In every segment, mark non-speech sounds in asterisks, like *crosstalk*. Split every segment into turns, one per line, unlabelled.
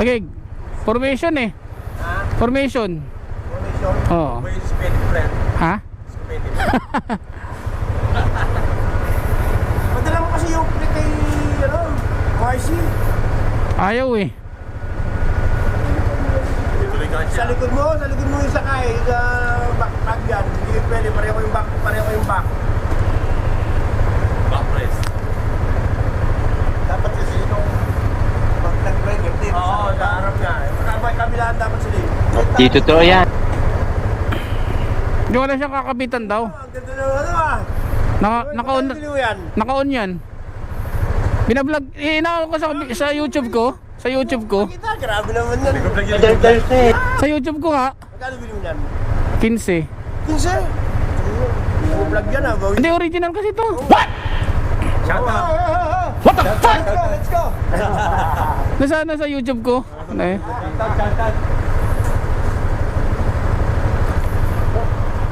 Okay, formation eh. Formation.
Formation.
Oo.
May spinning friend.
Ha?
Spinning. *laughs* Padala mo kasi yung pre kay, ano, YC.
Ayaw eh.
Sa likod mo, sa likod mo yung sakay, sa backpack yan. Hindi pwede, pareho yung back, pareho yung back.
Backrest.
Dapat kasi itong pag nag-break, hindi. Oo, sa harap niya. Kapag kabilaan dapat sila.
Di totoo yan.
Hindi wala siyang kakabitan daw.
Oh, Ang ganda ng ano ah.
Naka, naka-on,
yan?
naka-on yan. Binablog, eh, ko sa, sa YouTube ko. Sa YouTube ko.
Kita, grabe naman yan.
Sa YouTube ko nga,
Magkano bili mo yan?
15.
15. Yung vlog yan ah.
Hindi original kasi to.
Shout out. What the fuck? Let's go, let's go.
Nasa, nasa YouTube ko. Ano eh.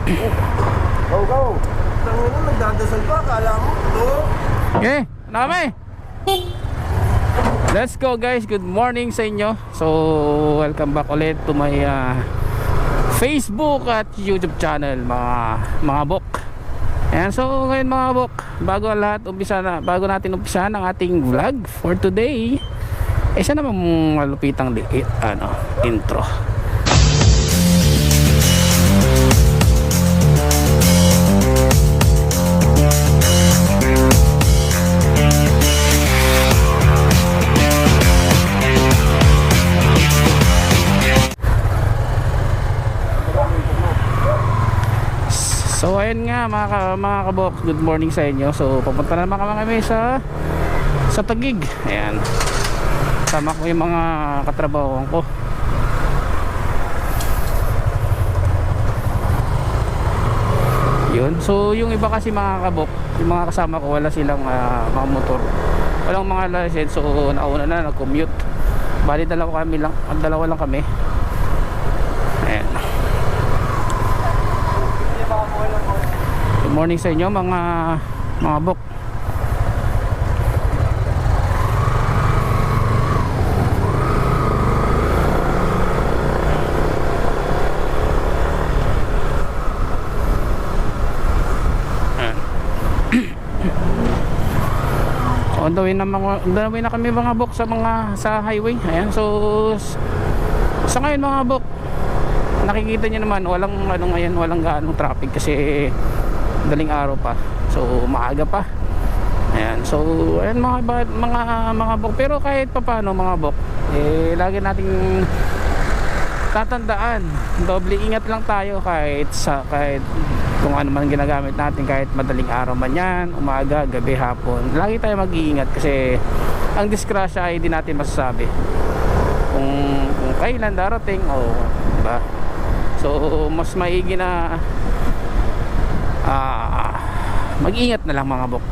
Go, go. Tangin na, nagdadasal pa. Akala mo, ito.
Okay, kami? Let's go guys, good morning sa inyo So, welcome back ulit to my uh, Facebook at YouTube channel mga mga bok Ayan, so ngayon mga bok Bago lahat, umpisa na, bago natin umpisa ang ating vlog for today Isa naman malupitang liit, ano, intro So ayun nga mga, ka, mga kabok, good morning sa inyo. So papunta na naman kami sa sa Tagig. Ayan. Sama ko yung mga katrabaho ko. Yun. So yung iba kasi mga kabok, yung mga kasama ko wala silang ah, mga motor. Walang mga license so nauna na nag-commute. Bali dalawa kami lang, dalawa lang kami. Ayan. Good morning sa inyo mga mga bok. Ayan. So, on the way na mga on the way na kami mga bok sa mga sa highway. Ayan, so sa ngayon mga bok nakikita niyo naman walang ano ngayon walang gaanong traffic kasi daling araw pa. So maaga pa. Ayan. So ayan mga mga mga bok. Pero kahit papaano mga bok eh lagi nating tatandaan. Doble ingat lang tayo kahit sa kahit kung ano man ginagamit natin kahit madaling araw man yan umaga, gabi, hapon. Lagi tayo mag-iingat kasi ang disgrasya ay di natin masasabi. Kung, kung kailan darating o diba so mas maigi na ah mag-ingat na lang mga bok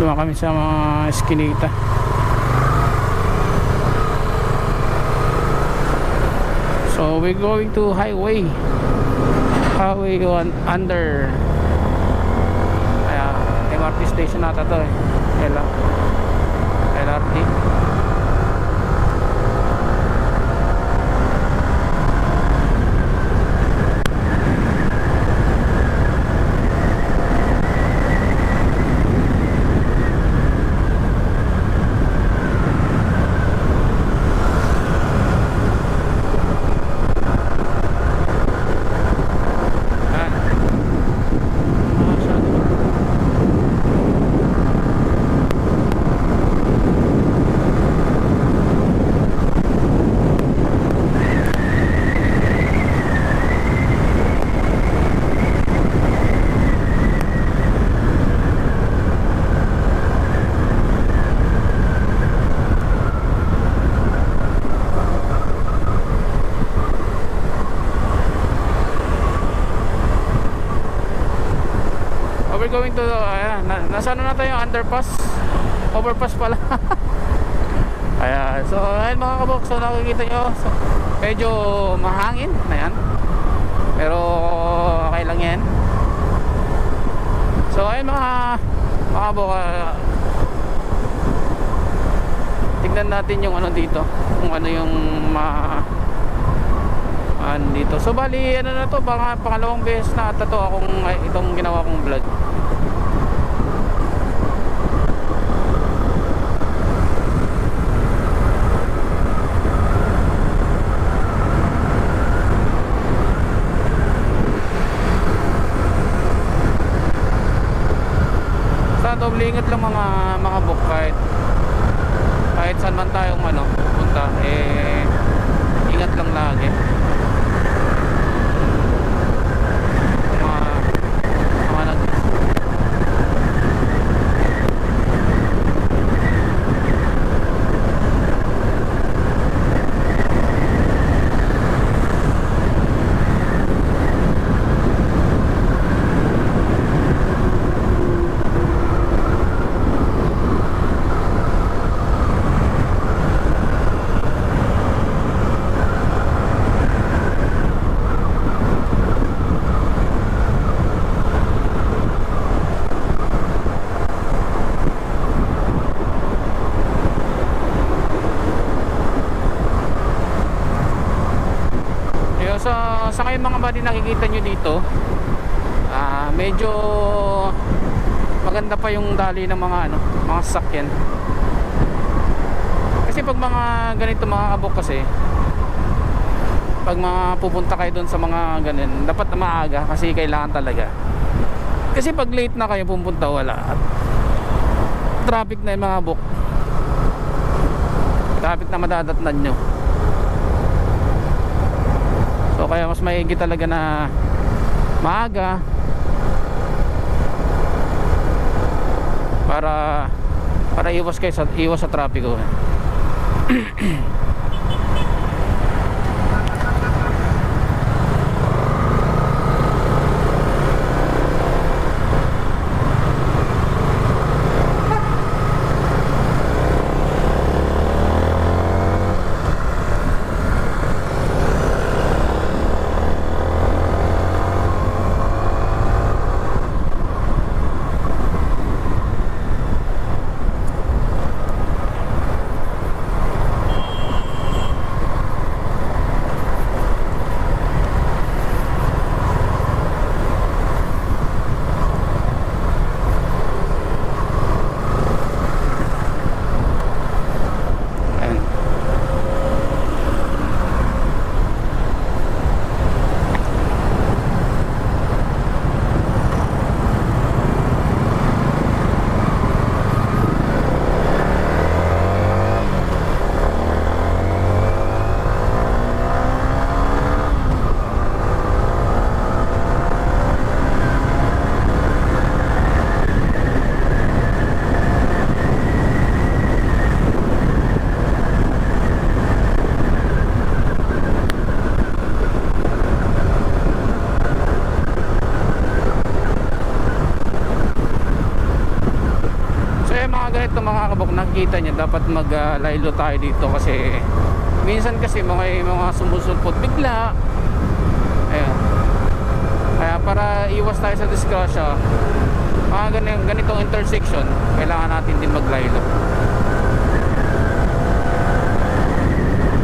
Luma kami sa mga eskinita. So we're going to highway. Highway on under Kaya MRT station nata to eh. Kailan? LRT. Yan. Masyado. we're going to, ayan, na, nasa ano na tayo, underpass? Overpass pala. *laughs* ayan, so ayan mga kabok, so nakikita nyo, so, medyo mahangin, ayan. Pero okay lang yan. So ayun mga mga kabok, ah, tignan natin yung ano dito, kung ano yung ma ano dito. So bali ano na to, baka pangalawang beses na ata to akong itong ginawa kong vlog. Sa doble ingat lang mga mga book kahit kahit saan man tayong ano punta eh ingat lang lagi. mga mga nag Yo, sa sa buddy nakikita nyo dito. Ah medyo maganda pa yung dali ng mga ano mga sasakyan. Kasi pag mga ganito mga kabok kasi pag mga pupunta kayo doon sa mga ganun dapat maaga kasi kailangan talaga. Kasi pag late na kayo pupunta wala. At traffic na yung mga bok traffic na madadatnan nyo So kaya mas maigi talaga na maaga para para iwas kayo sa iwas sa trapiko. *clears throat* Ayan. So yung mga ganito mga kabok nakikita nyo dapat mag uh, tayo dito kasi minsan kasi mga mga sumusulpot bigla. Ayun kaya para iwas tayo sa disgrasya mga ganito, ganitong intersection kailangan natin din maglaylo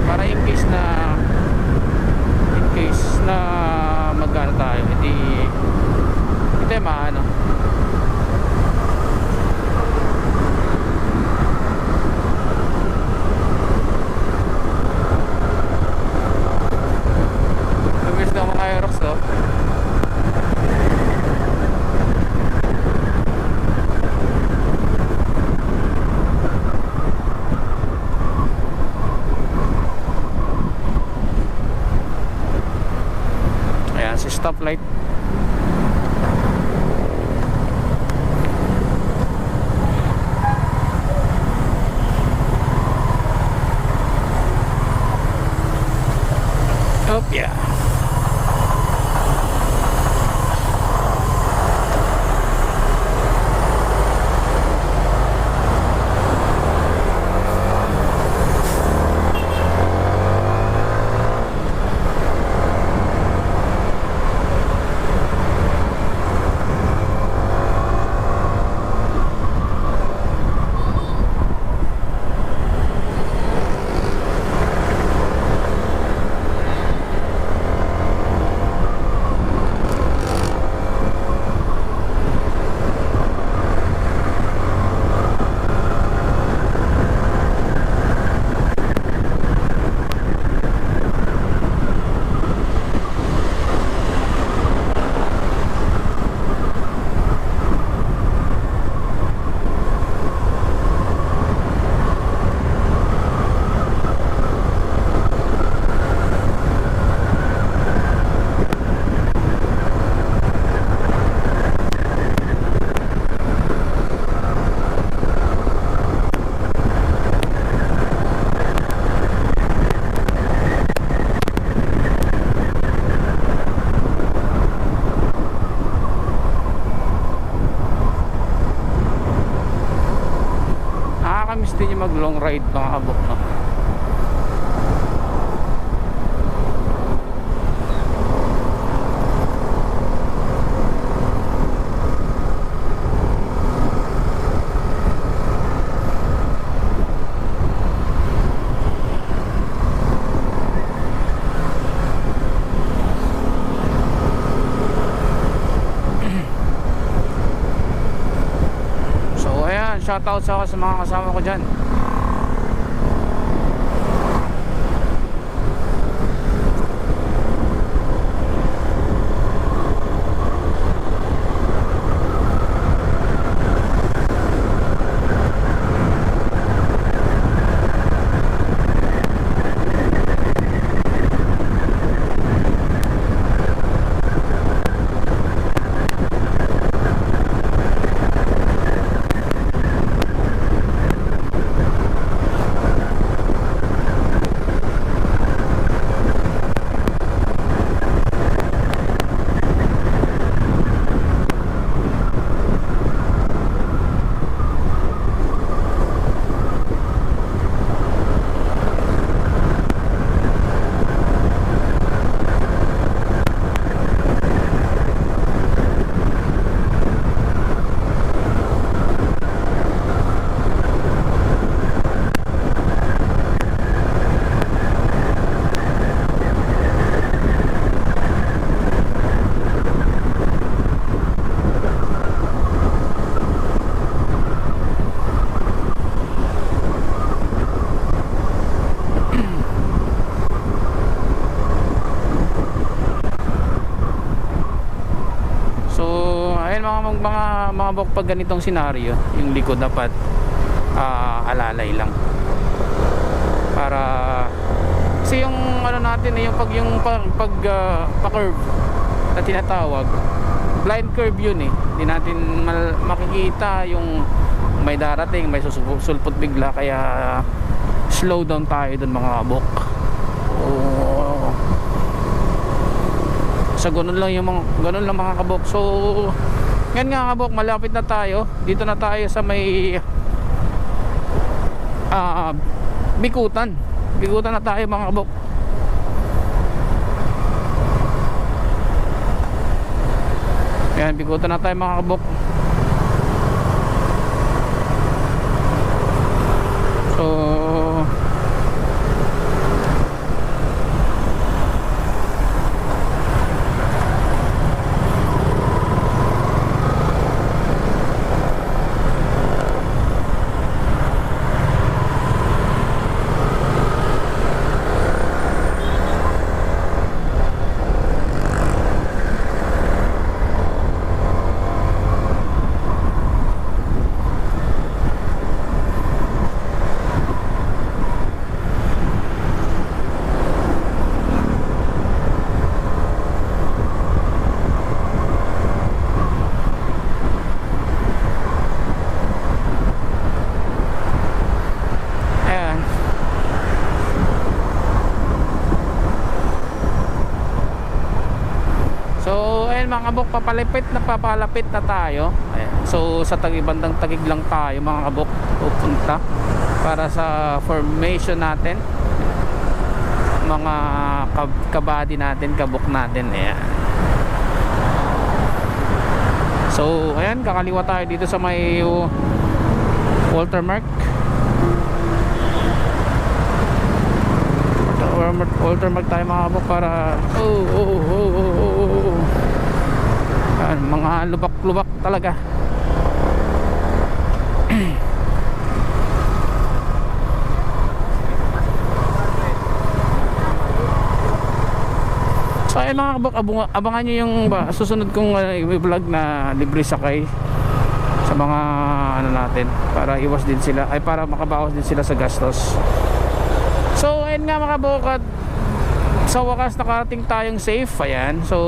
para in case na in case na magano tayo hindi hindi maano Mabilis lang mga Aerox to. Ayan, si stoplight. Oh, yeah. gusto niyo mag long ride mga kabok no? Shoutout sa sa mga kasama ko dyan So, ayun mga mga mga, bok pag ganitong senaryo, yung likod dapat ah, alalay lang. Para kasi yung ano natin eh, yung pag yung pag, pag ah, pa-curve na tinatawag, blind curve yun eh. Hindi natin mal- makikita yung may darating, may susu- sulpot bigla kaya slow down tayo dun mga kabok. Oo sa ganun lang yung mga ganun lang mga kabok so yan nga kabok malapit na tayo. Dito na tayo sa may ah bikutan. Bikutan na tayo mga kabok yan bikutan na tayo mga kabok so Ayan. So, ayun mga kabok, papalapit na papalapit na tayo. Ayan. So, sa tagibandang tagig lang tayo mga kabok pupunta para sa formation natin. Mga kab kabady natin, kabok natin. Ayan. So, ayan, kakaliwa tayo dito sa may Walter Mark. Walter, Mark tayo mga kabok para oh oh, oh, oh. Yan, mga lubak-lubak talaga. *clears throat* So ayun mga abang- abangan nyo yung ba, susunod kong uh, vlog na libre sakay sa mga ano natin para iwas din sila ay para makabawas din sila sa gastos. So ayun nga mga bukat Sa wakas nakarating tayong safe. Ayan. So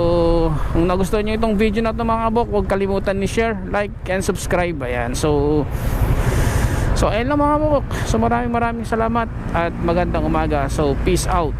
kung nagustuhan nyo itong video na ito mga kabok Huwag kalimutan ni share, like and subscribe. Ayan. So So ayun lang mga kabok. So maraming maraming salamat At magandang umaga. So peace out